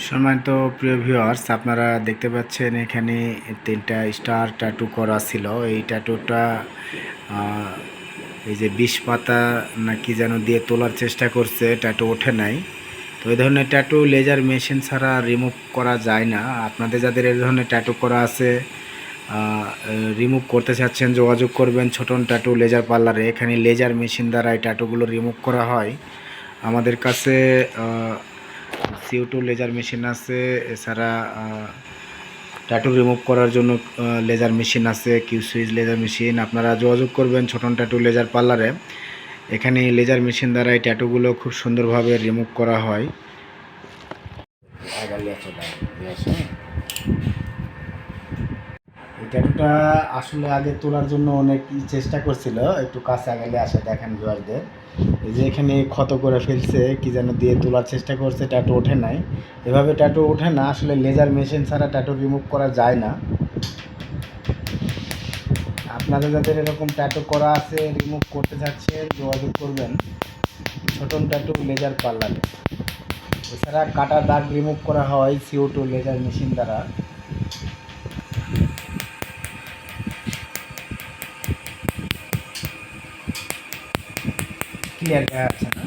সম্মানিত প্রিয় ভিউয়ার্স আপনারা দেখতে পাচ্ছেন এখানে তিনটা স্টার ট্যাটু করা ছিল। এই ট্যাটুটা এই যে বিষ পাতা না কি যেন দিয়ে তোলার চেষ্টা করছে ট্যাটু ওঠে নাই। তো এই ধরনের ট্যাটু লেজার মেশিন ছাড়া রিমুভ করা যায় না। আপনাদের যাদের এই ধরনের ট্যাটু করা আছে রিমুভ করতে চাচ্ছেন, যোগাযোগ করবেন ছোটন ট্যাটু লেজার পার্লারে এখানে লেজার মেশিন দ্বারা এই ট্যাটুগুলো রিমুভ করা হয়। আমাদের কাছে সিও টু লেজার মেশিন আছে, এছাড়া ট্যাটু রিমুভ করার জন্য লেজার মেশিন আছে কিউ সুইচ লেজার মেশিন আপনারা যোগাযোগ করবেন ছোটন ট্যাটু লেজার পার্লারে এখানে লেজার মেশিন দ্বারা এই ট্যাটুগুলো খুব সুন্দরভাবে রিমুভ করা হয়। এই ট্যাটুটা আসলে আগে তোলার জন্য অনেক চেষ্টা করছিল, একটু কাছে আগালে আসে দেখেন ভিউয়ারদের এই যে এখানে ক্ষত করে ফেলছে, কি যেন দিয়ে তোলার চেষ্টা করছে ট্যাটু ওঠে নাই। এভাবে ট্যাটু ওঠে না, আসলে লেজার মেশিন ছাড়া ট্যাটু রিমুভ করা যায় না। আপনাদের যাদের এরকম ট্যাটু করা আছে রিমুভ করতে চাচ্ছেন যোগাযোগ করবেন। ছোটন ট্যাটু লেজার পার্লারে এছাড়া কাটা দাগ রিমুভ করা হয় সিও টু লেজার মেশিন দ্বারা। ক্লিয়ার দেখা যাচ্ছে না?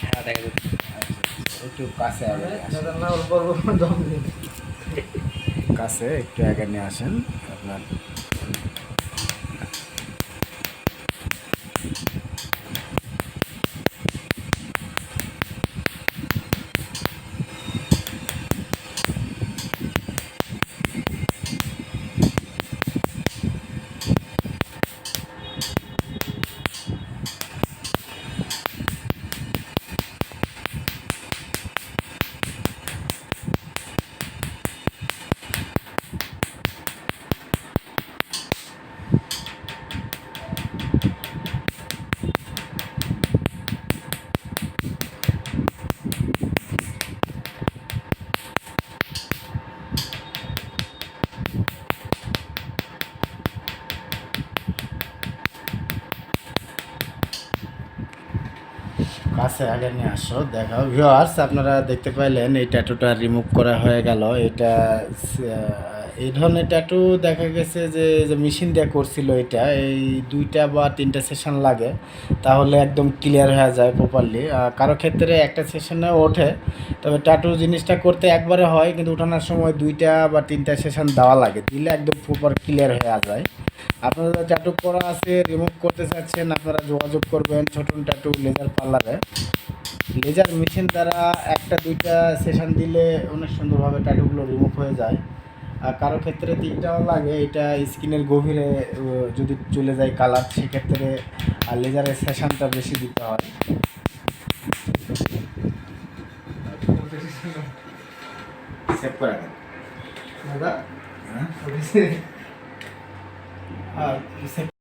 হ্যাঁ দেখা যাচ্ছে। আচ্ছা, একটু কাছে কাছে একটু আগে নিয়ে আসেন। আপনার কাছে আগে নিয়ে আসো, দেখাও। ভিউয়ার্স আপনারা দেখতে পাইলেন, এই ট্যাটুটা রিমুভ করা হয়ে গেল। এটা এই ধরনের ট্যাটু দেখা গেছে যে যে মেশিন দিয়ে করছিল এটা, এই দুইটা বা তিনটা সেশন লাগে, তাহলে একদম ক্লিয়ার হয়ে যায় প্রপারলি কারও ক্ষেত্রে একটা সেশনে ওঠে, তবে ট্যাটু জিনিসটা করতে একবারে হয়, কিন্তু উঠানোর সময় দুইটা বা তিনটা সেশন দেওয়া লাগে, দিলে একদম প্রপার ক্লিয়ার হয়ে যায়। আপনারা ট্যাটু করা আছে রিমুভ করতে চাচ্ছেন আপনারা যোগাযোগ করবেন ছোটন ট্যাটু লেজার পার্লারে লেজার মেশিন দ্বারা একটা দুইটা সেশন দিলে অনেক সুন্দরভাবে ট্যাটুগুলো রিমুভ হয়ে যায়। আর কারও ক্ষেত্রে তিনটাও লাগে এটা স্কিনের গভীরে যদি চলে যায় কালার সেক্ষেত্রে আর লেজারের সেশনটা বেশি দিতে হয়। সেভ করে দাদা হ্যাঁ? আর সেভ